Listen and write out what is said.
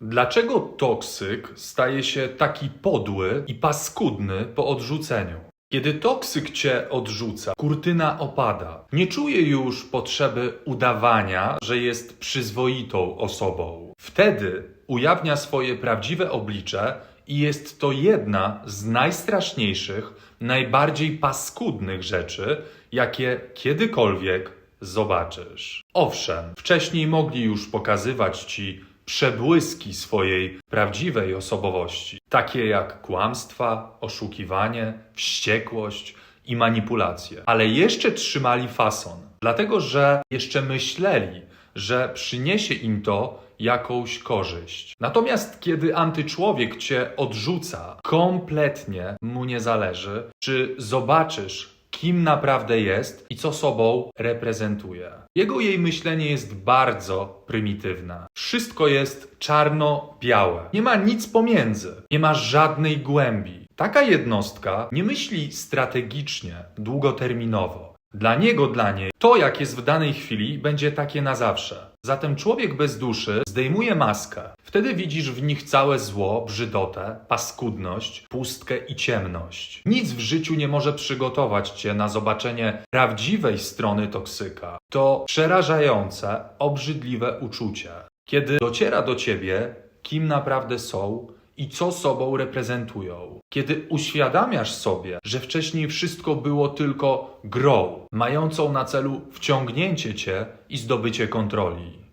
Dlaczego toksyk staje się taki podły i paskudny po odrzuceniu? Kiedy toksyk cię odrzuca, kurtyna opada. Nie czuje już potrzeby udawania, że jest przyzwoitą osobą. Wtedy ujawnia swoje prawdziwe oblicze i jest to jedna z najstraszniejszych, najbardziej paskudnych rzeczy, jakie kiedykolwiek zobaczysz. Owszem, wcześniej mogli już pokazywać ci przebłyski swojej prawdziwej osobowości, takie jak kłamstwa, oszukiwanie, wściekłość i manipulacje. Ale jeszcze trzymali fason, dlatego że jeszcze myśleli, że przyniesie im to jakąś korzyść. Natomiast kiedy antyczłowiek cię odrzuca, kompletnie mu nie zależy, czy zobaczysz, kim naprawdę jest i co sobą reprezentuje. Jego jej myślenie jest bardzo prymitywne. Wszystko jest czarno-białe. Nie ma nic pomiędzy. Nie ma żadnej głębi. Taka jednostka nie myśli strategicznie, długoterminowo. Dla niego, dla niej, to jak jest w danej chwili, będzie takie na zawsze. Zatem człowiek bez duszy zdejmuje maskę. Wtedy widzisz w nich całe zło, brzydotę, paskudność, pustkę i ciemność. Nic w życiu nie może przygotować cię na zobaczenie prawdziwej strony toksyka. To przerażające, obrzydliwe uczucie. Kiedy dociera do ciebie, kim naprawdę są i co sobą reprezentują. Kiedy uświadamiasz sobie, że wcześniej wszystko było tylko grą, mającą na celu wciągnięcie cię i zdobycie kontroli.